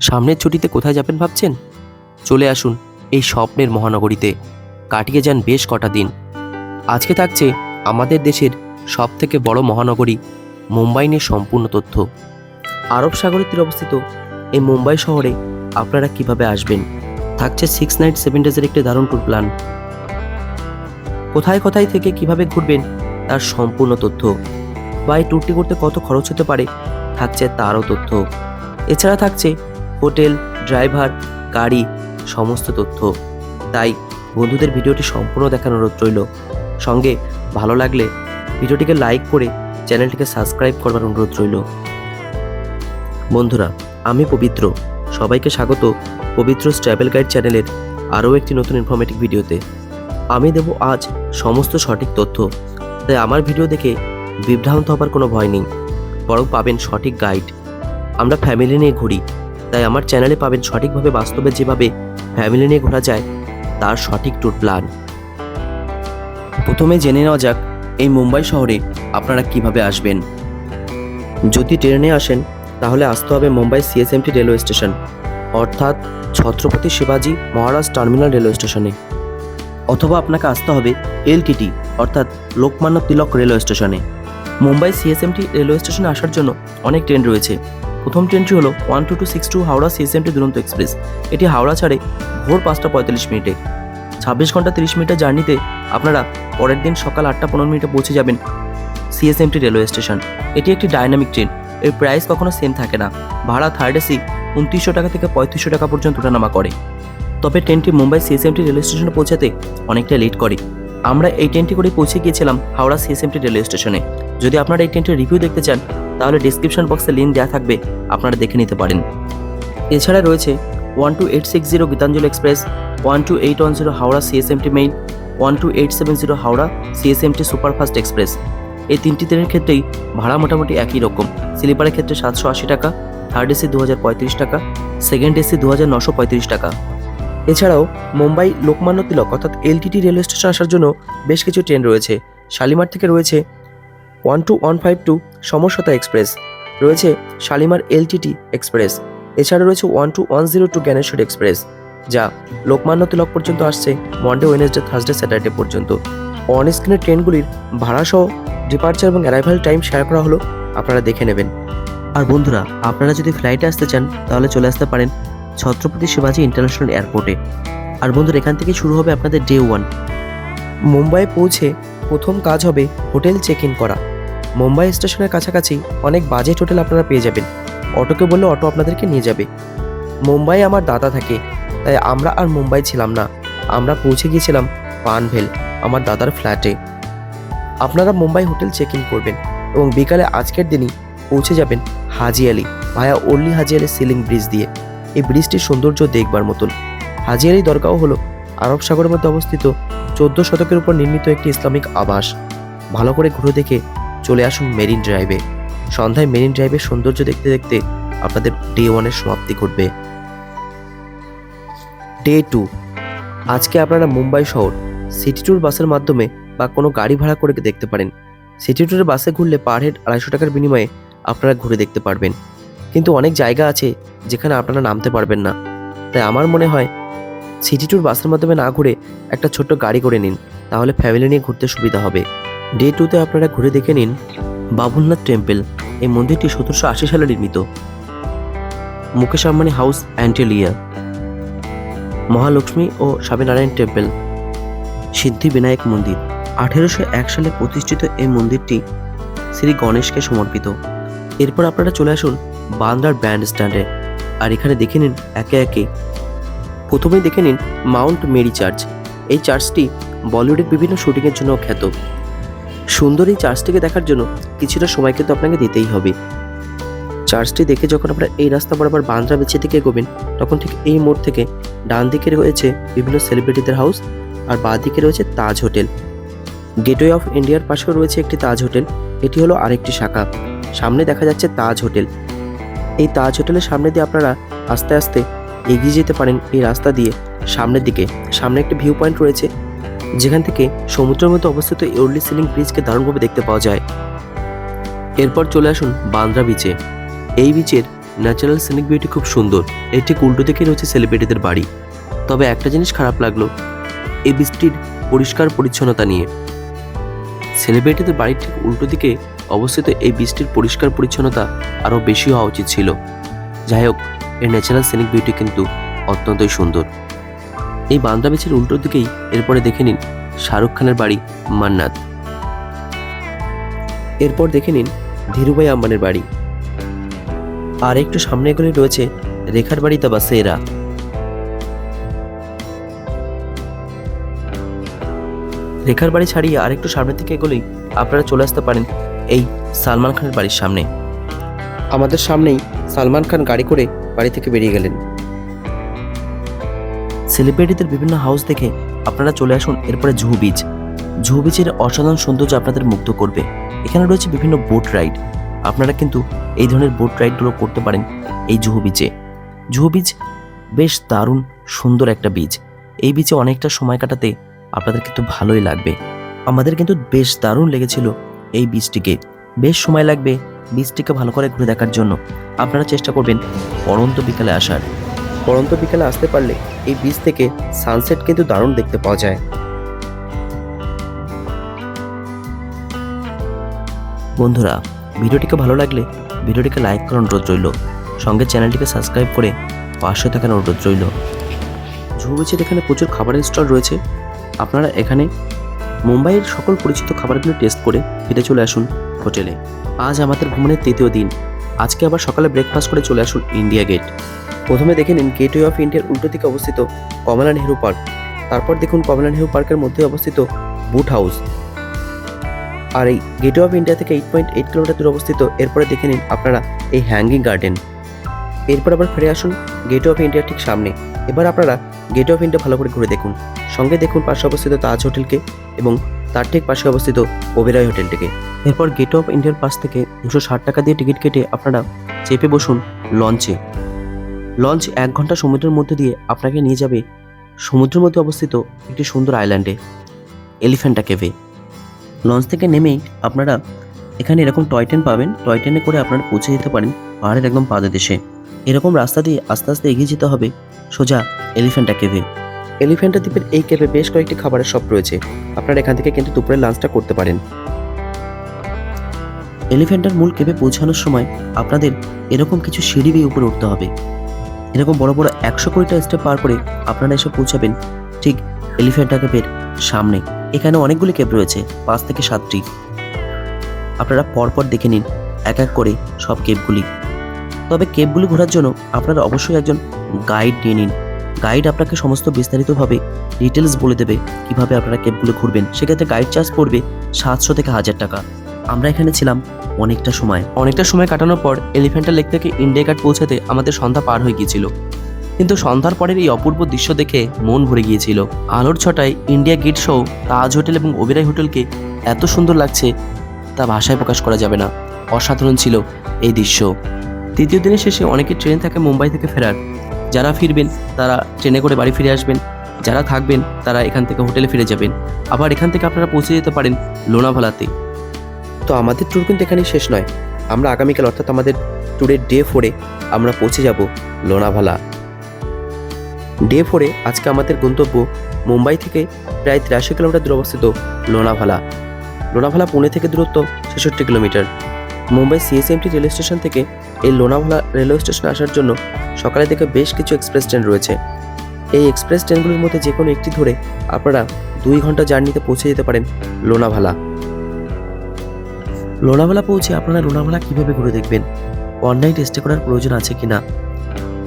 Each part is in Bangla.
সামনের ছুটিতে কোথায় যাবেন ভাবছেন? চলে আসুন এই স্বপ্নের মহানগরীতে। কাটিয়ে যান বেশ কটা দিন। আজকে থাকছে আমাদের দেশের সব থেকে বড় মহানগরী মুম্বাই নিয়ে সম্পূর্ণ তথ্য। আরব সাগরের তীরে অবস্থিত এই মুম্বাই শহরে আপনারা কীভাবে আসবেন? থাকছে সিক্স নাইট সেভেন ডেজের একটি দারুণ ট্যুর প্ল্যান। কোথায় কোথায় থেকে কীভাবে ঘুরবেন তার সম্পূর্ণ তথ্য। বা এই ট্যুরটি করতে কত খরচ হতে পারে থাকছে তারও তথ্য। এছাড়া থাকছে হোটেল, ড্রাইভার, গাড়ি, সমস্ত তথ্য। তাই বন্ধুদের ভিডিওটি সম্পূর্ণ দেখানোর অনুরোধ রইল। সঙ্গে ভালো লাগলে ভিডিওটিকে লাইক করে চ্যানেলটিকে সাবস্ক্রাইব করবার অনুরোধ রইল। বন্ধুরা, আমি পবিত্র। সবাইকে স্বাগত পবিত্র ট্রাভেল গাইড চ্যানেলের আরও একটি নতুন ইনফরমেটিভ ভিডিওতে। আমি দেব আজ সমস্ত সঠিক তথ্য। তাই আমার ভিডিও দেখে বিভ্রান্ত হবার কোনো ভয় নেই। বরং পাবেন সঠিক গাইড। আমরা ফ্যামিলি নিয়ে ঘুরি। তাই আমার চ্যানেলে পাবেন সঠিকভাবে বাস্তবে যেভাবে ফ্যামিলি নিয়ে ঘোরা যায়, তার সঠিক ট্যুর প্ল্যান প্রথমে জেনে নেওয়া যাক, এই মুম্বাই শহরে আপনারা কীভাবে আসবেন। যদি ট্রেনে আসেন, তাহলে আসতে হবে মুম্বাই সিএসএমটি রেলওয়ে স্টেশন অর্থাৎ ছত্রপতি শিবাজি মহারাজ টার্মিনাল রেলওয়ে স্টেশনে অথবা আপনাকে আসতে হবে এলটিটি অর্থাৎ লোকমান্য তিলক রেলওয়ে স্টেশনে মুম্বাই সিএসএমটি রেলওয়ে স্টেশনে আসার জন্য অনেক ট্রেন রয়েছে। প্রথম ট্রেনটি হলো one two two six two Howrah CSMT Duronto express. এটি হাওড়া ছাড়ে ভোর পাঁচটা পঁয়তাল্লিশ মিনিটে। ছাব্বিশ ঘণ্টা তিরিশ মিনিটের জার্নিতে আপনারা পরের দিন সকাল আটটা পনেরো মিনিটে পৌঁছে যাবেন সিএসএমটি রেলওয়ে স্টেশন। এটি একটি ডাইনামিক ট্রেন। এর প্রাইস কখনো সেম থাকে না। ভাড়া থার্ড এসি উনত্রিশশো টাকা থেকে পঁয়ত্রিশশো টাকা পর্যন্ত ওঠানামা করে। তবে ট্রেনটি মুম্বাই সিএসএমটি রেলওয়ে স্টেশনে পৌঁছাতে অনেকটা লেট করে। আমরা এই ট্রেনটি করে পৌঁছে গিয়েছিলাম হাওড়া সিএসএমটি রেলওয়ে স্টেশনে যদি আপনারা এই ট্রেনটির রিভিউ দেখতে চান, তাহলে ডিসক্রিপশন বক্সে লিঙ্ক দেওয়া থাকবে, আপনারা দেখে নিতে পারেন। এছাড়া রয়েছে one two eight six zero Gitanjali express one two eight one zero Howrah CSMT mail one two eight seven zero Howrah CSMT superfast express. এই তিনটি ট্রেনের ক্ষেত্রেই ভাড়া মোটামুটি একই রকম। স্লিপারের ক্ষেত্রে সাতশো আশি টাকা থার্ড এসি দু হাজার পঁয়ত্রিশ টাকা সেকেন্ড এসি দু হাজার নশো পঁয়ত্রিশ টাকা। এছাড়াও মুম্বাই লোকমান্য তিলক অর্থাৎ এলটিটি রেলওয়ে স্টেশন আসার জন্য বেশ কিছু ট্রেন রয়েছে। শালিমার থেকে রয়েছে one two one five two Samarsata express, রয়েছে শালিমার এলটিটি এক্সপ্রেস, এছাড়া রয়েছে one two one zero two Jnaneshwari express, যা লোকমান্য তিলক পর্যন্ত আসছে মন্ডে, ওয়েনেসডে, থার্সডে, স্যাটারডে পর্যন্ত। অন স্ক্রিনের ট্রেনগুলির ভাড়া সহ ডিপার্চার এবং অ্যারাইভাল টাইম শেয়ার করা হলো, আপনারা দেখে নেবেন। আর বন্ধুরা, আপনারা যদি ফ্লাইটে আসতে চান, তাহলে চলে আসতে পারেন ছত্রপতি শিবাজি ইন্টারন্যাশনাল এয়ারপোর্টে। আর বন্ধুরা, এখান থেকে শুরু হবে আপনাদের ডে ওয়ান মুম্বাই পৌঁছে প্রথম কাজ হবে হোটেল চেক ইন করা। মুম্বাই স্টেশনের কাছাকাছি অনেক বাজেট হোটেল আপনারা পেয়ে যাবেন। অটোকে বললে অটো আপনাদেরকে নিয়ে যাবে। মুম্বাই আমার দাদা থাকে, তাই আমরা আর মুম্বাই ছিলাম না। আমরা পৌঁছে গিয়েছিলাম পানভেল, আমার দাদার ফ্ল্যাটে। আপনারা মুম্বাই হোটেল চেক ইন করবেন এবং বিকালে আজকের দিনই পৌঁছে যাবেন হাজি আলি, ভায়া ওল্লি হাজি আলি সিলিং ব্রিজ দিয়ে। এই ব্রিজটির সৌন্দর্য দেখবার মতন। হাজি আলি দরগাও হলো আরব সাগরের মধ্যে অবস্থিত চোদ্দ শতকের উপর নির্মিত একটি ইসলামিক আবাস। ভালো করে ঘুরে দেখে চলে আসুন মেরিন ড্রাইভে। সন্ধ্যায় মেরিন ড্রাইভের সৌন্দর্য দেখতে দেখতে আপনাদের ডে ওয়ানের সমাপ্তি ঘটবে। Day two. আজকে আপনারা মুম্বাই শহর, সিটি ট্যুর বাসের মাধ্যমে বা কোনো গাড়ি ভাড়া করে দেখতে পারেন। সিটি ট্যুরের বাসে ঘুরলে পার হেড আড়াইশো টাকার বিনিময়ে আপনারা ঘুরে দেখতে পারবেন। কিন্তু অনেক জায়গা আছে যেখানে আপনারা নামতে পারবেন না। তাই আমার মনে হয় সিটি ট্যুর বাসের মাধ্যমে না ঘুরে একটা ছোট্ট গাড়ি করে নিন, তাহলে ফ্যামিলি নিয়ে ঘুরতে সুবিধা হবে। ডে টুতে আপনারা ঘুরে দেখে নিন বাবুলনাথ টেম্পল, এই মন্দিরটি সতেরোশো আশি সালে নির্মিত। মুকেশ আম্বানি হাউস অ্যান্টেলিয়া, মহালক্ষ্মী ও স্বামীনারায়ণ টেম্পল, সিদ্ধি বিনায়ক মন্দির। আঠেরোশো এক সালে প্রতিষ্ঠিত এই মন্দিরটি শ্রী গণেশকে সমর্পিত। এরপর আপনারা চলে আসুন বান্দ্রার ব্যান্ড স্ট্যান্ডে। আর এখানে দেখে নিন, একে একে। প্রথমেই দেখে নিন মাউন্ট মেরি চার্চ। এই চার্চটি বলিউডের বিভিন্ন শুটিংয়ের জন্য খ্যাত। সুন্দর এই চার্চটিকে দেখার জন্য কিছুটা সময় কিন্তু আপনাকে দিতেই হবে। চার্চটি দেখে যখন আপনারা এই রাস্তা বরাবর বান্দ্রা বেছে থেকে এগোবেন, তখন ঠিক এই মোড় থেকে ডান দিকে রয়েছে বিভিন্ন সেলিব্রিটিদের হাউস আর বাঁ দিকে রয়েছে তাজ হোটেল। গেটওয়ে অফ ইন্ডিয়ার পাশেও রয়েছে একটি তাজ হোটেল। এটি হলো আরেকটি শাখা। সামনে দেখা যাচ্ছে তাজ হোটেল। এই তাজ হোটেলের সামনে দিয়ে আপনারা আস্তে আস্তে এগিয়ে যেতে পারেন এই রাস্তা দিয়ে সামনের দিকে। সামনে একটি ভিউ পয়েন্ট রয়েছে, যেখান থেকে সমুদ্রের মধ্যে অবস্থিত এর্লি সিলিং ব্রিজকে দারুণভাবে দেখতে পাওয়া যায়। এরপর চলে আসুন বান্দ্রা বিচে এই বিচের ন্যাচারাল সিনিক বিউটি খুব সুন্দর। এর ঠিক উল্টো দিকে রয়েছে সেলিব্রিটিদের বাড়ি। তবে একটা জিনিস খারাপ লাগল, এই বীজটির পরিষ্কার পরিচ্ছন্নতা নিয়ে। সেলিব্রিটিদের বাড়ির ঠিক উল্টো দিকে অবস্থিত এই বীজটির পরিষ্কার পরিচ্ছন্নতা আরও বেশি হওয়া উচিত ছিল। যাই হোক, এর ন্যাচারাল সিনিক বিউটি কিন্তু অত্যন্তই সুন্দর। এই বান্দা বিচের উল্টো দিকেই এরপরে দেখে নিন শাহরুখ খানের বাড়ি মান্নাত। এরপর দেখে নিন ধীরুভাই আম্বানির বাড়ি। আর একটু সামনে এগুলি রয়েছে রেখার বাড়ি তা সেরা। রেখার বাড়ি ছাড়িয়ে আর একটু সামনের দিকে এগোলেই আপনারা চলে আসতে পারেন এই সালমান খানের বাড়ির সামনে। আমাদের সামনেই সালমান খান গাড়ি করে বাড়ি থেকে বেরিয়ে গেলেন। সেলিব্রিটিদের বিভিন্ন হাউস দেখে আপনারা চলে আসুন এরপরে জুহু বিচ। জুহু বিচের অসাধারণ সৌন্দর্য আপনাদের মুগ্ধ করবে। এখানে রয়েছে বিভিন্ন বোট রাইড। আপনারা কিন্তু এই ধরনের বোট রাইডগুলো করতে পারেন এই জুহু বিচে। জুহু বিচ বেশ দারুণ সুন্দর একটা বিচ। এই বিচে অনেকটা সময় কাটাতে আপনাদের কিন্তু ভালোই লাগবে। আমাদের কিন্তু বেশ দারুণ লেগেছিল এই বীজটিকে। বেশ সময় লাগবে বীজটিকে ভালো করে ঘুরে দেখার জন্য। আপনারা চেষ্টা করবেন পরন্ত বিকালে আসার। পরন্ত বিকালে আসতে পারলে এই বীজ থেকে সানসেট কিন্তু দারুণ দেখতে পাওয়া যায়। বন্ধুরা, ভিডিওটিকে ভালো লাগলে ভিডিওটিকে লাইক করার অনুরোধ রইল। সঙ্গে চ্যানেলটিকে সাবস্ক্রাইব করে পাশে থাকার অনুরোধ রইল। বিচের এখানে প্রচুর খাবারের স্টল রয়েছে। আপনারা এখানে মুম্বাইয়ের সকল পরিচিত খাবারগুলো টেস্ট করে ফিরে চলে আসুন হোটেলে। আজ আমাদের ভ্রমণের তৃতীয় দিন। আজকে আবার সকালে ব্রেকফাস্ট করে চলে আসুন ইন্ডিয়া গেট। প্রথমে দেখে নিন গেটওয়ে অফ ইন্ডিয়ার উল্টো দিকে অবস্থিত কমলা নেহরু পার্ক। তারপর দেখুন কমলা নেহরু পার্কের মধ্যে অবস্থিত বুট হাউস আর এই গেটওয়ে অফ ইন্ডিয়া থেকে এইট পয়েন্ট এইট কিলোমিটার দূরে অবস্থিত, এরপরে দেখে নিন আপনারা এই হ্যাঙ্গিং গার্ডেন এরপর আবার ফিরে আসুন গেটওয়ে অফ ইন্ডিয়া ঠিক সামনে। এবার আপনারা গেটওয়ে অফ ইন্ডিয়া ভালো করে ঘুরে দেখুন। সঙ্গে দেখুন পাশে অবস্থিত তাজ হোটেলকে এবং তার ঠিক পাশে অবস্থিত ওবেরয় হোটেলটিকে। এরপর গেট অফ ইন্ডিয়ার পাশ থেকে দুশো ষাট টাকা দিয়ে টিকিট কেটে আপনারা চেপে বসুন লঞ্চে। লঞ্চ এক ঘণ্টা সমুদ্রের মধ্যে দিয়ে আপনাকে নিয়ে যাবে সমুদ্রের মধ্যে অবস্থিত একটি সুন্দর আইল্যান্ডে, এলিফ্যান্টা কেভে। লঞ্চ থেকে নেমেই আপনারা এখানে এরকম টয় ট্রেন পাবেন। টয় ট্রেনে করে আপনারা পৌঁছে যেতে পারেন পাহাড়ের একদম পাদদেশে। এরকম রাস্তা দিয়ে আস্তে আস্তে এগিয়ে যেতে হবে। সোজা এলিফ্যান্টা কেভে। এলিফ্যান্টা দ্বীপের এই কেভে বেশ কয়েকটি খাবারের শপ রয়েছে। আপনারা এখান থেকে কিন্তু দুপুরের লাঞ্চটা করতে পারেন। এলিফ্যান্টার মূল কেভে পৌঁছানোর সময় আপনাদের এরকম কিছু সিঁড়ি বেয়ে উপরে উঠতে হবে। এরকম বড় বড় একশো কুড়িটা স্টেপ পার করে আপনারা এসে পৌঁছাবেন ঠিক এলিফ্যান্টা কেভের সামনে। এখানে অনেকগুলি কেভ রয়েছে পাঁচ থেকে সাতটি। আপনারা পরপর দেখে নিন এক এক করে সব কেভগুলি। তবে কেভগুলি ঘোরার জন্য আপনারা অবশ্যই একজন গাইড নিয়ে নিন। গাইড আপনাকে সমস্ত বিস্তারিতভাবে ডিটেলস বলে দেবে কীভাবে আপনারা কেবগুলো ঘুরবেন। সেক্ষেত্রে গাইড চার্জ পড়বে সাতশো থেকে হাজার টাকা। আমরা এখানে ছিলাম অনেকটা সময়। অনেকটা সময় কাটানোর পর এলিফ্যান্টা লেক থেকে ইন্ডিয়া ঘাট পৌঁছাতে আমাদের সন্ধ্যা পার হয়ে গিয়েছিল। কিন্তু সন্ধ্যার পরের এই অপূর্ব দৃশ্য দেখে মন ভরে গিয়েছিল। আলোর ছটায় ইন্ডিয়া গেট সহ তাজ হোটেল এবং ওবেরাই হোটেলকে এত সুন্দর লাগছে তা ভাষায় প্রকাশ করা যাবে না। অসাধারণ ছিল এই দৃশ্য। তৃতীয় দিনের শেষে অনেকে ট্রেন থাকে মুম্বাই থেকে ফেরার। যারা ফিরবেন, তারা ট্রেনে করে বাড়ি ফিরে আসবেন। যারা থাকবেন, তারা এখান থেকে হোটেলে ফিরে যাবেন। আবার এখান থেকে আপনারা পৌঁছে যেতে পারেন লোনাভালাতে। তো আমাদের ট্যুর কিন্তু এখানেই শেষ নয়। আমরা আগামীকাল, অর্থাৎ আমাদের ট্যুরের ডে ফোরে আমরা পৌঁছে যাব লোনাভালা। ডে ফোরে আজকে আমাদের গন্তব্য মুম্বাই থেকে প্রায় তিরাশি কিলোমিটার দূরে অবস্থিত লোনাভালা। লোনাভালা পুনে থেকে দূরত্ব ছেষট্টি kilometre. Mumbai CSMT rail station থেকে এই লোনাভালা রেলওয়ে স্টেশনে আসার জন্য সকালে থেকে বেশ কিছু এক্সপ্রেস ট্রেন রয়েছে। এই এক্সপ্রেস ট্রেনগুলির মধ্যে যে কোনো একটি ধরে আপনারা দুই ঘণ্টা জার্নিতে পৌঁছে যেতে পারেন লোনাভালা। লোনাভালা পৌঁছে আপনারা লোনাভালা কীভাবে ঘুরে দেখবেন? ওয়ান নাইট স্টে করার প্রয়োজন আছে কিনা?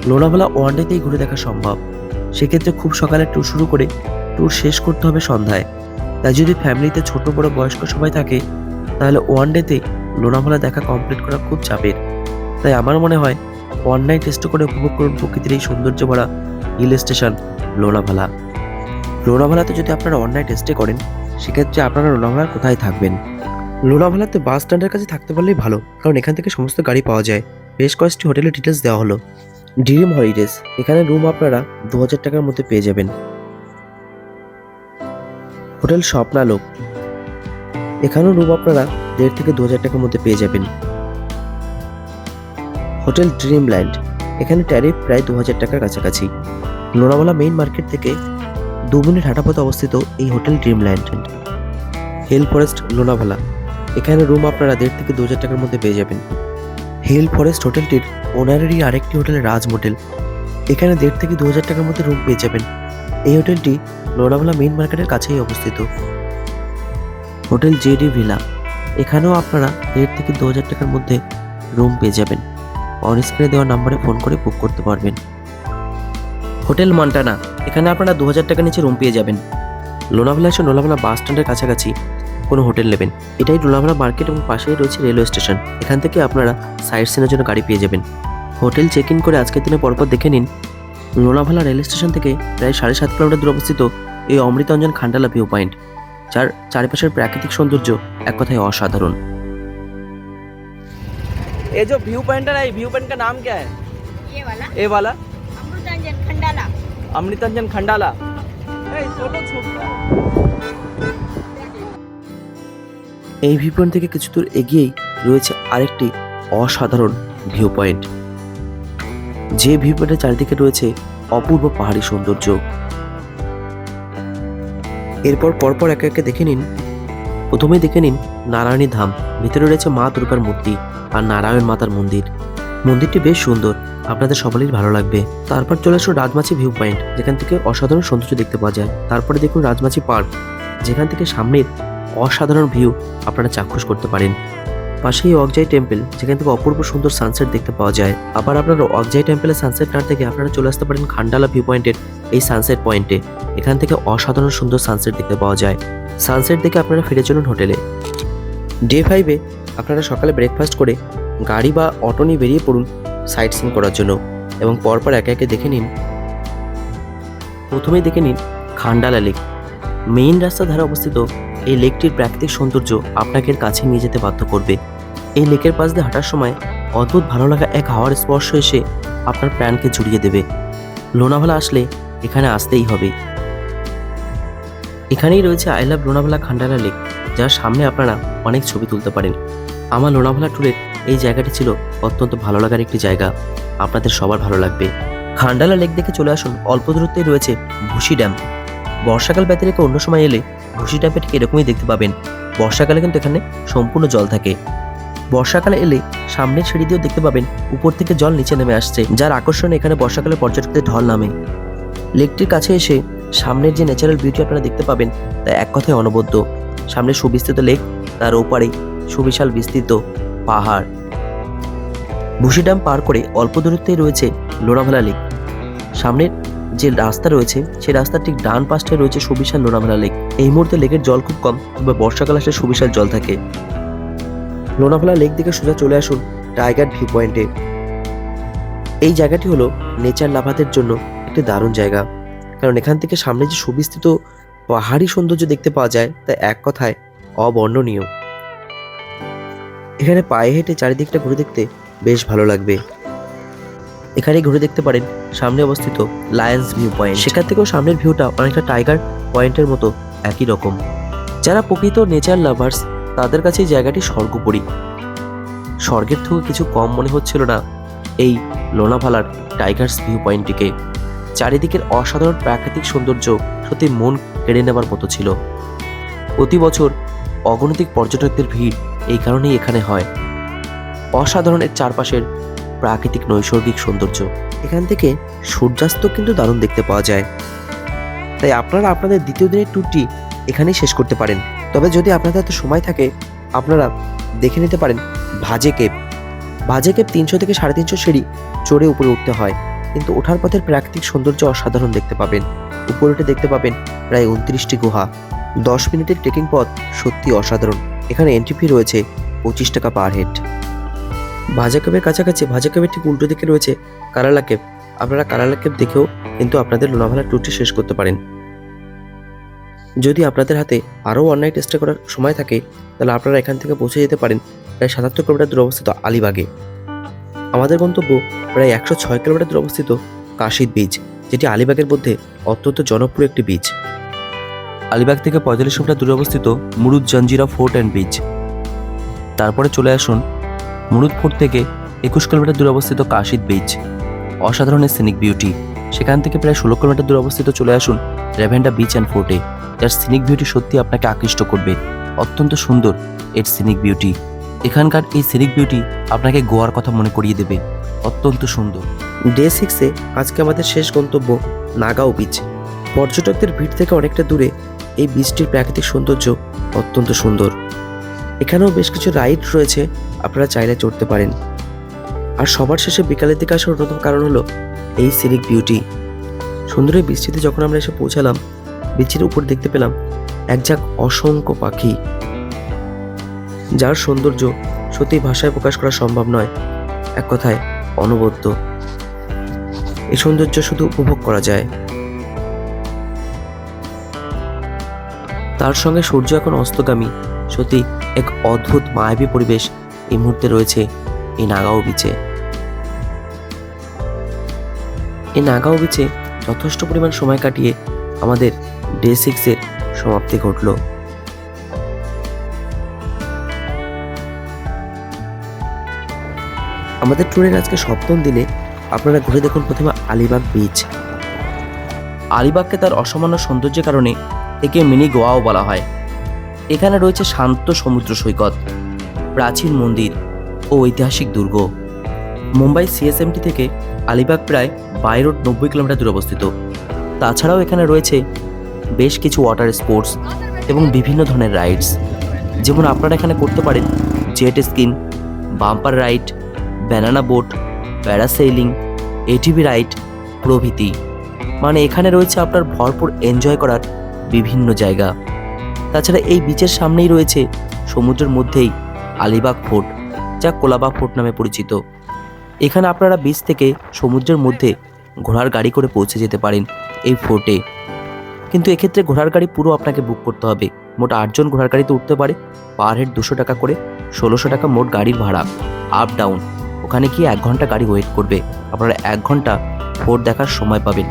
লোনাভালা ওয়ান ডেতেই ঘুরে দেখা সম্ভব। সেক্ষেত্রে খুব সকালে ট্যুর শুরু করে ট্যুর শেষ করতে হবে সন্ধ্যায়। তাই যদি ফ্যামিলিতে ছোট বড় বয়স্ক সবাই থাকে, তাহলে ওয়ান ডেতে লোনাভালা দেখা কমপ্লিট করা খুব চাপের। তাই আমার মনে হয় ওয়ান নাইট স্টে করে উপভোগ করুন প্রকৃতির এই সৌন্দর্য ভরা হিল স্টেশন লোনাভালা। লোনাভালাতে যদি আপনারা ওয়ান নাইট স্টে করেন, সেক্ষেত্রে আপনারা লোনাভালার কোথায় থাকবেন? লোনাভালাতে বাস স্ট্যান্ডের কাছে থাকতে পারলেই ভালো, কারণ এখান থেকে সমস্ত গাড়ি পাওয়া যায়। বেশ কয়েকটি হোটেলের ডিটেলস দেওয়া হলো। ড্রিম হলিডেজ এখানে রুম আপনারা দু হাজার টাকার মধ্যে পেয়ে যাবেন। হোটেল স্বপ্নালোক এখানেও রুম আপনারা দেড় থেকে দু হাজার টাকার মধ্যে পেয়ে যাবেন। হোটেল ড্রিমল্যান্ড, এখানে ট্যারিফ প্রায় দু হাজার টাকার কাছাকাছি। লোনাওয়ালা মেইন মার্কেট থেকে দু মিনিট হাঁটাপথে অবস্থিত এই hotel Dreamland. Hill forest Lonavala এখানে রুম আপনারা দেড় থেকে দু হাজার টাকার মধ্যে পেয়ে যাবেন। হিল ফরেস্ট হোটেলটির ওনারেরই আরেকটি হোটেল রাজ মোটেল, এখানে দেড় থেকে দু হাজার টাকার মধ্যে রুম পেয়ে যাবেন। এই হোটেলটি লোনাভালা মেইন মার্কেটের কাছেই অবস্থিত। Hotel JD villa. এখানেও আপনারা দেড় থেকে দু হাজার টাকার মধ্যে রুম পেয়ে যাবেন। অন স্ক্রিনে দেওয়া নাম্বারে ফোন করে বুক করতে পারবেন। হোটেল মন্টানা, এখানে আপনারা দু হাজার টাকা নিচে রুম পেয়ে যাবেন। লোনাভালা এসে লোনাভালা বাস স্ট্যান্ডের কাছাকাছি কোনো হোটেল নেবেন। এটাই লোনাভালা মার্কেট এবং পাশেই রয়েছে রেলওয়ে স্টেশন এখান থেকে আপনারা সাইড সিনের জন্য গাড়ি পেয়ে যাবেন। হোটেল চেক ইন করে আজকের দিনে পরপর দেখে নিন। লোনাভালা রেল স্টেশন থেকে প্রায় সাড়ে সাত কিলোমিটার দূরে অবস্থিত এই অমৃতাঞ্জন খান্ডালা ভিউ পয়েন্ট যার চারপাশের প্রাকৃতিক সৌন্দর্য এক কথায় অসাধারণ ये जो व्यू पॉइंट है ना ये व्यू पॉइंट का नाम क्या है ये वाला ये वाला अमृतांजन खंडाला अमृतंजन खंडाला ए, छोटो छोटो এই ভিউ পয়েন্ট থেকে কিছু দূর এগিয়েই রয়েছে আরেকটি অসাধারণ ভিউ পয়েন্ট যে ভিউ পয়েন্টের চারিদিকে রয়েছে অপূর্ব পাহাড়ি সৌন্দর্য এরপর পরপর একে একে দেখে নিন। প্রথমে দেখে নিন নারায়ণী ধাম, ভিতরে রয়েছে মা দুর্গার মূর্তি আর নারায়ণ মাতার মন্দির। মন্দিরটি বেশ সুন্দর, আপনাদের সকলেই ভালো লাগবে। তারপর চলে আসুন রাজমাছি ভিউ পয়েন্ট যেখান থেকে অসাধারণ সৌন্দর্য দেখতে পাওয়া যায়। তারপরে দেখুন রাজমাছি পার্ক যেখান থেকে সামনের অসাধারণ ভিউ আপনারা চাক্ষুষ করতে পারেন। পাশেই অকজাই টেম্পল, যেখান থেকে অপূর্ব সুন্দর সানসেট দেখতে পাওয়া যায়। আবার আপনারা অকজাই টেম্পলের সানসেট না থেকে আপনারা চলে আসতে পারেন খান্ডালা ভিউ পয়েন্টের এই সানসেট পয়েন্টে এখান থেকে অসাধারণ সুন্দর সানসেট দেখতে পাওয়া যায়। সানসেট দেখে আপনারা ফিরে চলুন হোটেলে। ডে ফাইভে আপনারা সকালে ব্রেকফাস্ট করে গাড়ি বা অটো নিয়ে বেরিয়ে পড়ুন সাইট সিন করার জন্য এবং পরপর একে একে দেখে নিন। প্রথমেই দেখে নিন খান্ডালা লেক মেইন রাস্তার ধারে অবস্থিত এই লেকটির প্রাকৃতিক সৌন্দর্য আপনাকে কাছে নিয়ে যেতে বাধ্য করবে। এই লেকের পাশ দিয়ে হাঁটার সময় অদ্ভুত ভালো লাগা এক হাওয়ার স্পর্শ এসে আপনার প্রাণকে জুড়িয়ে দেবে। লোনাভালা আসলে এখানে আসতেই হবে। এখানেই রয়েছে I love Lonavala Khandala lake যার সামনে আপনারা অনেক ছবি তুলতে পারেন। আমার লোনাভালা ট্যুরের এই জায়গাটি ছিল অত্যন্ত ভালো লাগার একটি জায়গা। আপনাদের সবার ভালো লাগবে। খান্ডালা লেক দেখে চলে আসুন। অল্প দূরত্বেই রয়েছে ভুসি ড্যাম। বর্ষাকাল ব্যতিরেকে অন্য সময় এলে ভুসি ড্যামে ঠিক এরকমই দেখতে পাবেন। বর্ষাকালে কিন্তু এখানে সম্পূর্ণ জল থাকে। বর্ষাকালে এলে সামনের সিঁড়ি দিয়েও দেখতে পাবেন উপর থেকে জল নিচে নেমে আসছে, যার আকর্ষণ এখানে বর্ষাকালে পর্যটকদের ঢল নামে। লেকটির কাছে এসে সামনের যে ন্যাচারাল বিউটি আপনারা দেখতে পাবেন, তা এক কথায় অনবদ্য। সামনে সুবিস্তৃত লেক, তার ওপারে সুবিশাল বিস্তৃত পাহাড়। ভুসি পার করে অল্প দূরত্বেই রয়েছে লোনাভালা লেক। সামনের যে রাস্তা রয়েছে সেই রাস্তার ঠিক ডান পাশটায় রয়েছে সুবিশাল লোনাভালা লেক। এই মুহূর্তে লেকের জল খুব কম তবে বর্ষাকাল আসলে সুবিশাল জল থাকে। লোনাভালা লেক দিকে সোজা চলে আসুন টাইগার ভিউ পয়েন্টে। এই জায়গাটি হলো নেচার লাভাদের জন্য একটি দারুণ জায়গা। কারণ এখান থেকে সামনে যে সুবিস্তৃত পাহাড়ি সৌন্দর্য দেখতে পাওয়া যায়, তা এক কথায় অবর্ণনীয়। এখানে পায়ে হেঁটে চারিদিকটা ঘুরে দেখতে বেশ ভালো লাগবে। এখানে ঘুরে দেখতে পারেন সামনে অবস্থিত লায়ন্স ভিউ পয়েন্ট সেখান থেকেও সামনের ভিউটা অনেকটা টাইগার পয়েন্টের মতো, একই রকম। যারা প্রকৃত নেচার লাভার্স তাদের কাছে জায়গাটি স্বর্গপরী। স্বর্গের থেকে কিছু কম মনে হচ্ছিল না এই লোনাভালার টাইগার্স ভিউ পয়েন্টটিকে চারিদিকের অসাধারণ প্রাকৃতিক সৌন্দর্য সত্যি মন কেড়ে নেবার মতো ছিল। প্রতি বছর অগণিত পর্যটকদের ভিড় এই কারণেই এখানে হয়। অসাধারণ এর চারপাশের প্রাকৃতিক নৈসর্গিক সৌন্দর্য। এখান থেকে সূর্যাস্ত কিন্তু দারুণ দেখতে পাওয়া যায়। তাই আপনারা আপনাদের দ্বিতীয় দিনের ট্যুরটি এখানেই শেষ করতে পারেন। তবে যদি আপনাদের হাতে সময় থাকে, আপনারা দেখে নিতে পারেন ভাজে কেপ। ভাজে কেপ তিনশো থেকে সাড়ে তিনশো সিঁড়ি চড়ে উপরে উঠতে হয়। কিন্তু ওঠার পথের প্রাকৃতিক সৌন্দর্য অসাধারণ দেখতে পাবেন। উপরে উঠে দেখতে পাবেন প্রায় উনত্রিশটি গুহা। দশ মিনিটের ট্রেকিং পথ সত্যি অসাধারণ। এখানে এন্ট্রি ফি রয়েছে পঁচিশ টাকা পার হেড ভাজা কেবের কাছাকাছি ভাজা কেবের ঠিক উল্টো দিকে রয়েছে কারালা কেব আপনারা কারালা কেব দেখেও কিন্তু আপনাদের লোনাভালা ট্যুরটি শেষ করতে পারেন। যদি আপনাদের হাতে আরও ওয়ান নাইট স্টে করার সময় থাকে, তাহলে আপনারা এখান থেকে পৌঁছে যেতে পারেন প্রায় সাতাত্তর কিলোমিটার দূরে অবস্থিত আলিবাগে। আমাদের গন্তব্য প্রায় একশো ছয় কিলোমিটার দূরে অবস্থিত কাশিদ বীচ, যেটি আলিবাগের মধ্যে অত্যন্ত জনপ্রিয় একটি বীচ। আলিবাগ থেকে পঁয়তাল্লিশ কিলোমিটার দূরে অবস্থিত Murud Janjira fort and beach. তারপরে চলে আসুন মুরুদ ফোর্ট থেকে একুশ কিলোমিটার দূরে অবস্থিত কাশিদ বিচ অসাধারণ সিনিক বিউটি সেখান থেকে প্রায় ষোলো কিলোমিটার দূরে অবস্থিত চলে আসুন রেভেন্ডা বিচ অ্যান্ড ফোর্টে যার সিনিক বিউটি সত্যি আপনাকে আকৃষ্ট করবে। অত্যন্ত সুন্দর এর সিনিক বিউটি এখানকার এই সিনিক বিউটি আপনাকে গোয়ার কথা মনে করিয়ে দেবে। অত্যন্ত সুন্দর। ডে সিক্সে আজকে আমাদের শেষ গন্তব্য নাগাও বিচ পর্যটকদের ভিড় থেকে অনেকটা দূরে এই বিচটির প্রাকৃতিক সৌন্দর্য অত্যন্ত সুন্দর। এখানেও বেশ কিছু রাইড রয়েছে, আপনারা চাইলে চড়তে পারেন। আর সবার শেষে বিকালের দিকে আসার অন্যতম কারণ হলো এই সিনিক বিউটি সুন্দর বৃষ্টিতে যখন আমরা এসে পৌঁছালাম বিচের উপর দেখতে পেলাম এক ঝাঁক অসংখ্য পাখি। যার সৌন্দর্য সত্যি ভাষায় প্রকাশ করা সম্ভব নয়, এক কথায় অনবদ্য। এই সৌন্দর্য শুধু উপভোগ করা যায়। তার সঙ্গে সূর্য এখন অস্তগামী সত্যি এক অদ্ভুত মায়াবী পরিবেশ এই মুহূর্তে রয়েছে এই নাগাও বিচে এই নাগাও বিচে যথেষ্ট পরিমাণ সময় কাটিয়ে আমাদের ডে সিক্সের সমাপ্তি ঘটল। আমাদের ট্যুরের আজকে সপ্তম দিনে আপনারা ঘুরে দেখুন প্রথমে আলিবাগ বিচ আলিবাগকে তার অসামান্য সৌন্দর্যের কারণে একে মিনি গোয়াও বলা হয়। এখানে রয়েছে শান্ত সমুদ্র সৈকত, প্রাচীন মন্দির ও ঐতিহাসিক দুর্গ। মুম্বাই সিএসএমটি থেকে আলিবাগ প্রায় বাই রোড নব্বই কিলোমিটার দূরে অবস্থিত। তাছাড়াও এখানে রয়েছে বেশ কিছু ওয়াটার স্পোর্টস এবং বিভিন্ন ধরনের রাইডস যেমন আপনারা এখানে করতে পারেন jet ski bumper ride banana boat parasailing ATV ride প্রভৃতি। মানে এখানে রয়েছে আপনার ভরপুর এনজয় করার বিভিন্ন জায়গা। তাছাড়া এই বিচের সামনেই রয়েছে সমুদ্রের মধ্যেই আলিবাগ ফোর্ট, যা কোলাবা ফোর্ট নামে পরিচিত। এখানে আপনারা বিচ থেকে সমুদ্রের মধ্যে ঘোড়ার গাড়ি করে পৌঁছে যেতে পারেন এই ফোর্টে। কিন্তু এক্ষেত্রে ঘোড়ার গাড়ি পুরো আপনাকে বুক করতে হবে। মোট আটজন ঘোড়ার গাড়িতে উঠতে পারে। পার হেড দুশো টাকা করে, ষোলোশো টাকা মোট গাড়ির ভাড়া। আপ ডাউন ওখানে গিয়ে এক ঘণ্টা গাড়ি ওয়েট করবে। আপনারা এক ঘণ্টা ফোর্ট দেখার সময় পাবেন।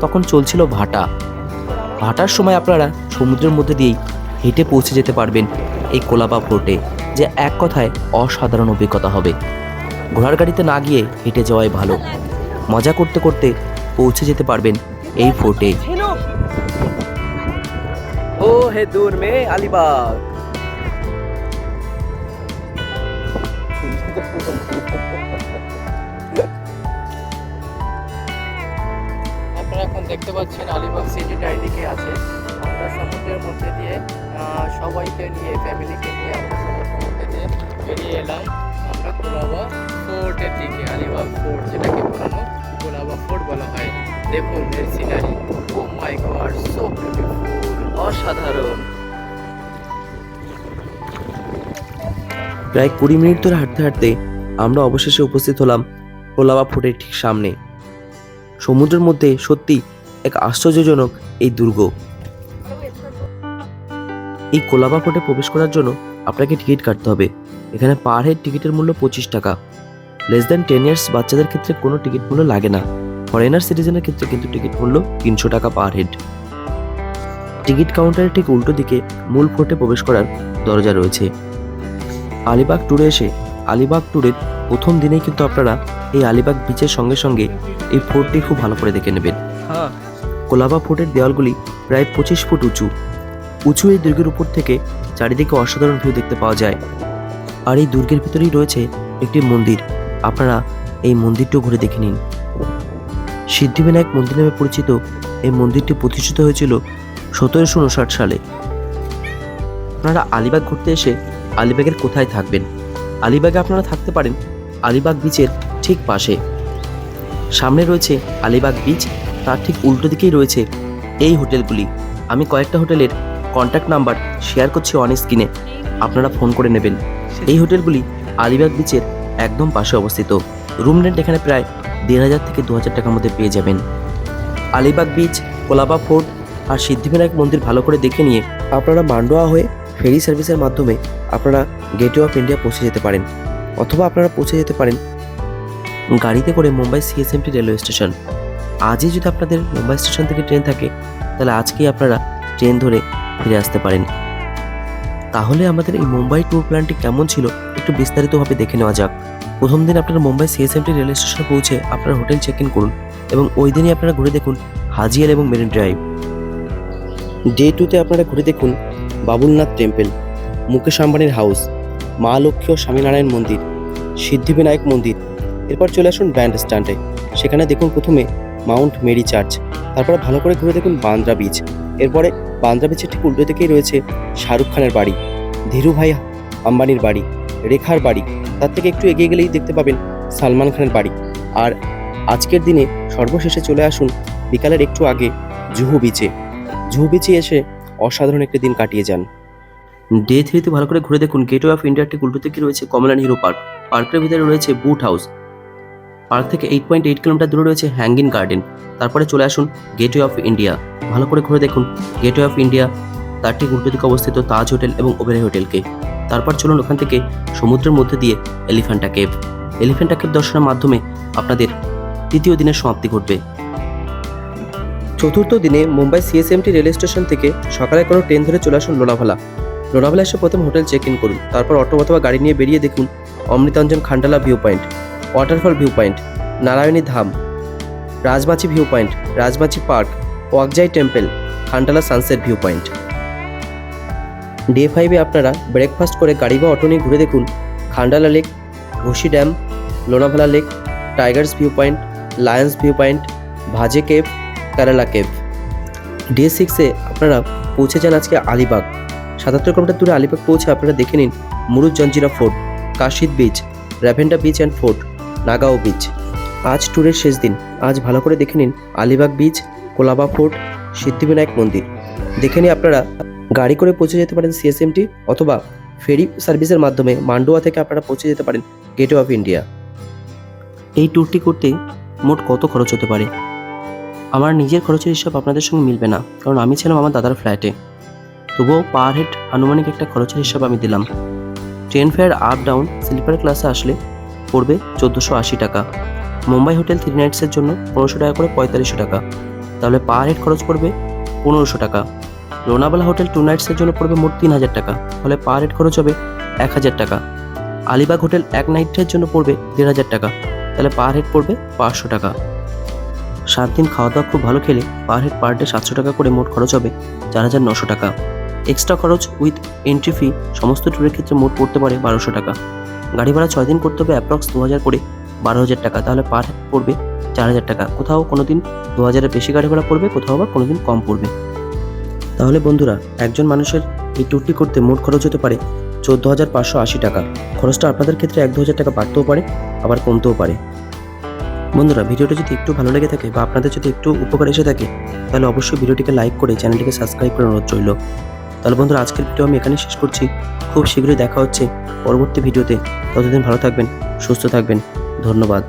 তখন চলছিল ভাটা। হাঁটার সময় আপনারা সমুদ্রের মধ্যে দিয়েই হেঁটে পৌঁছে যেতে পারবেন এই কোলাবা ফোর্টে যে এক কথায় অসাধারণ অভিজ্ঞতা হবে। ঘোড়ার গাড়িতে না গিয়ে হেঁটে যাওয়াই ভালো। মজা করতে করতে পৌঁছে যেতে পারবেন এই ফোর্টে ও হে দূর মে আলিবাগ। দেখতে পাচ্ছেন আলিবাগ সিটিটা এদিকে আছে। আমরা সমুদ্রের মধ্যে দিয়ে সবাইকে নিয়ে ফ্যামিলিকে নিয়ে আমরা সমুদ্রের মধ্যে দিয়ে বেরিয়ে এলাম। আমরা কোলাবা ফোর্টের দিকে, আলিবাগ ফোর্ট যেটাকে পুরানো কোলাবা ফোর্ট বলা হয়। দেখুন এর scenery. Oh my god so beautiful অসাধারণ। প্রায় কুড়ি মিনিট ধরে হাঁটতে হাঁটতে আমরা অবশেষে উপস্থিত হলাম কোলাবা ফোর্টের ঠিক সামনে। সমুদ্রের মধ্যে সত্যি এক আশ্চর্যজনক এই দুর্গ। এই কোলাবা ফোর্টে প্রবেশ করার জন্য আপনাকে টিকিট কাটতে হবে। এখানে পার হেড টিকিটের মূল্য পঁচিশ টাকা। লেস দ্যান টেন ইয়ার্স বাচ্চাদের ক্ষেত্রে কোনো টিকিট মূল্য লাগে না। ফরেনার সিটিজেনের ক্ষেত্রে কিন্তু টিকিট মূল্য তিনশো টাকা পার হেড টিকিট কাউন্টারের ঠিক উল্টো দিকে মূল ফোর্টে প্রবেশ করার দরজা রয়েছে। আলিবাগ ট্যুরে এসে আলিবাগ ট্যুরের প্রথম দিনেই কিন্তু আপনারা এই আলিবাগ বিচের সঙ্গে সঙ্গে এই ফোর্টটি খুব ভালো করে দেখে নেবেন। কোলাবা ফোর্টের দেওয়ালগুলি প্রায় পঁচিশ ফুট উঁচু। উঁচু এই দুর্গের উপর থেকে চারিদিকে অসাধারণ ভিউ দেখতে পাওয়া যায়। আর এই দুর্গের ভিতরেই রয়েছে একটি মন্দির। আপনারা এই মন্দিরটিও ঘুরে দেখে নিন। সিদ্ধিবিনায়ক মন্দির নামে পরিচিত এই মন্দিরটি প্রতিষ্ঠিত হয়েছিল সতেরোশো উনষাট সালে। আপনারা আলিবাগ ঘুরতে এসে আলিবাগের কোথায় থাকবেন? আলিবাগে আপনারা থাকতে পারেন আলিবাগ বিচের ঠিক পাশে। সামনে রয়েছে আলিবাগ বিচ তার ঠিক উল্টো দিকেই রয়েছে এই হোটেলগুলি। আমি কয়েকটা হোটেলের কন্ট্যাক্ট নাম্বার শেয়ার করছি অন স্ক্রিনে আপনারা ফোন করে নেবেন। এই হোটেলগুলি আলিবাগ বিচের একদম পাশে অবস্থিত। রুম রেন্ট এখানে প্রায় দেড় হাজার থেকে দু হাজার টাকার মধ্যে পেয়ে যাবেন। আলিবাগ বিচ কোলাবা ফোর্ট আর সিদ্ধিবিনায়ক মন্দির ভালো করে দেখে নিয়ে আপনারা মান্ডোয়া হয়ে ফেরি সার্ভিসের মাধ্যমে আপনারা গেটওয়ে অফ ইন্ডিয়া পৌঁছে যেতে পারেন। অথবা আপনারা পৌঁছে যেতে পারেন গাড়িতে করে মুম্বাই সিএসএমটি রেলওয়ে স্টেশন আজই যদি আপনাদের মুম্বাই স্টেশন থেকে ট্রেন থাকে, তাহলে আজকেই আপনারা ট্রেন ধরে ফিরে আসতে পারেন। তাহলে আমাদের এই মুম্বাই ট্যুর প্ল্যানটি কেমন ছিল, একটু বিস্তারিতভাবে দেখে নেওয়া যাক। প্রথম দিন আপনারা মুম্বাই সিএসএমটি রেল স্টেশনে পৌঁছে আপনারা হোটেল চেক ইন করুন এবং ওই দিনই আপনারা ঘুরে দেখুন হাজিয়াল এবং মেরিন ড্রাইভ। ডে টুতে আপনারা ঘুরে দেখুন বাবুলনাথ টেম্পল, মুকেশ আম্বানির হাউস, মা লক্ষ্মী ও স্বামীনারায়ণ মন্দির, সিদ্ধিবিনায়ক মন্দির। এরপর চলে আসুন ব্যান্ড স্ট্যান্ডে, সেখানে দেখুন প্রথমে মাউন্ট মেরি চার্চ। তারপরে ভালো করে ঘুরে দেখুন বান্দ্রা বিচ। এরপরে বান্দ্রা বিচের ঠিক উল্টো দিকেই রয়েছে শাহরুখ খানের বাড়ি ধীরুভাই আম্বানির বাড়ি, রেখার বাড়ি। তার থেকে একটু এগিয়ে গেলেই দেখতে পাবেন সালমান খানের বাড়ি। আর আজকের দিনে সর্বশেষে চলে আসুন বিকালের একটু আগে জুহু বিচে। জুহু বিচে এসে অসাধারণ একটি দিন কাটিয়ে যান। ডে থ্রিতে ভালো করে ঘুরে দেখুন গেটওয়ে অফ ইন্ডিয়ার ঠিক উল্টো থেকে রয়েছে কমলান হিরো পার্ক। পার্কের ভিতরে রয়েছে বুট হাউস। পার্ক থেকে এইট পয়েন্ট এইট কিলোমিটার দূরে রয়েছে হ্যাঙ্গিন গার্ডেন তারপরে চলে আসুন গেটওয়ে অফ ইন্ডিয়া ভালো করে ঘুরে দেখুন গেটওয়ে অফ ইন্ডিয়া তার ঠিক উল্টো দিকে অবস্থিত তাজ হোটেল এবং ওবেরাই হোটেলকে। তারপর চলুন ওখান থেকে সমুদ্রের মধ্যে দিয়ে এলিফ্যান্টা কেভ এলিফ্যান্টা কেভ দর্শনের মাধ্যমে আপনাদের তৃতীয় দিনের সমাপ্তি ঘটবে। চতুর্থ দিনে মুম্বাই সিএসএমটি রেল স্টেশন থেকে সকালে কোনো ট্রেন ধরে চলে আসুন লোনাভালা লোনাভালা এসে প্রথম হোটেল চেক ইন করুন। তারপর অটো অথবা গাড়ি নিয়ে বেরিয়ে দেখুন Amrutanjan Khandala view point waterfall view point Narayani Dham Rajmachi view point Rajmachi park Waghjai temple Khandala sunset view point day ফাইভে আপনারা ব্রেকফাস্ট করে গাড়ি বা অটো নিয়ে ঘুরে দেখুন Khandala lake, Bhushi dam, Lonavala lake, tigers view point lions view point Bhaje cave, Karla cave. Day সিক্সে আপনারা পৌঁছে যান আজকে আলিবাগ। সাতাত্তর কিলোমিটার দূরে আলিবাগ পৌঁছে আপনারা দেখে নিন Murud Janjira fort, Kashid beach, Revdanda beach and fort. Nagaon beach আজ ট্যুরের শেষ দিন। আজ ভালো করে দেখে নিন আলিবাগ বিচ কোলাবা ফোর্ট সিদ্ধিবিনায়ক মন্দির। দেখে নিন আপনারা গাড়ি করে পৌঁছে যেতে পারেন সিএসএমটি অথবা ফেরি সার্ভিসের মাধ্যমে মান্ডোয়া থেকে আপনারা পৌঁছে যেতে পারেন গেটওয়ে অফ ইন্ডিয়া এই ট্যুরটি করতে মোট কত খরচ হতে পারে? আমার নিজের খরচের হিসাব আপনাদের সঙ্গে মিলবে না, কারণ আমি ছিলাম আমার দাদার ফ্ল্যাটে তবুও পার হেড আনুমানিক একটা খরচের হিসাব আমি দিলাম। Train fare up down sleeper ক্লাসে আসলে পড়বে চোদ্দোশো আশি টাকা। মুম্বাই হোটেল থ্রি নাইটসের জন্য পনেরোশো টাকা করে পঁয়তাল্লিশশো টাকা। তাহলে পার হেড খরচ পড়বে পনেরোশো টাকা। লোনাবালা হোটেল টু নাইটসের জন্য পড়বে মোট তিন হাজার টাকা। তাহলে পার হেড খরচ হবে এক হাজার টাকা। আলিবাগ হোটেল এক নাইটের জন্য পড়বে দেড় হাজার টাকা। তাহলে পার হেড পড়বে পাঁচশো টাকা। সাত দিন খাওয়া দাওয়া খুব ভালো খেলে পার হেড পার ডে সাতশো টাকা করে মোট খরচ হবে চার হাজার নশো টাকা। এক্সট্রা খরচ উইথ এন্ট্রি ফি সমস্ত ট্যুরের ক্ষেত্রে মোট পড়তে পারে বারোশো টাকা। গাড়ি ভাড়া ছয় দিন করতে হবে অ্যাপ্রক্স দু হাজার করে বারো হাজার টাকা। তাহলে পার পড়বে চার হাজার টাকা। কোথাও কোনো দিন দু হাজারের বেশি গাড়ি ভাড়া পড়বে, কোথাও বা কোনো দিন কম পড়বে। তাহলে বন্ধুরা, একজন মানুষের এই ট্যুরটি করতে মোট খরচ হতে পারে চোদ্দ হাজার পাঁচশো আশি টাকা। খরচটা আপনাদের ক্ষেত্রে এক দু হাজার টাকা বাড়তেও পারে, আবার কমতেও পারে। বন্ধুরা, ভিডিওটা যদি একটু ভালো লেগে থাকে বা আপনাদের যদি একটু উপকার এসে থাকে, তাহলে অবশ্যই ভিডিওটিকে লাইক করে চ্যানেলটিকে সাবস্ক্রাইব করে অনুরোধ রইল। তাহলে বন্ধুরা, আজকের ভিডিও আমি এখানে শেষ করছি। খুব শীঘ্রই দেখা হচ্ছে পরবর্তী ভিডিওতে ততদিন ভালো থাকবেন, সুস্থ থাকবেন। ধন্যবাদ।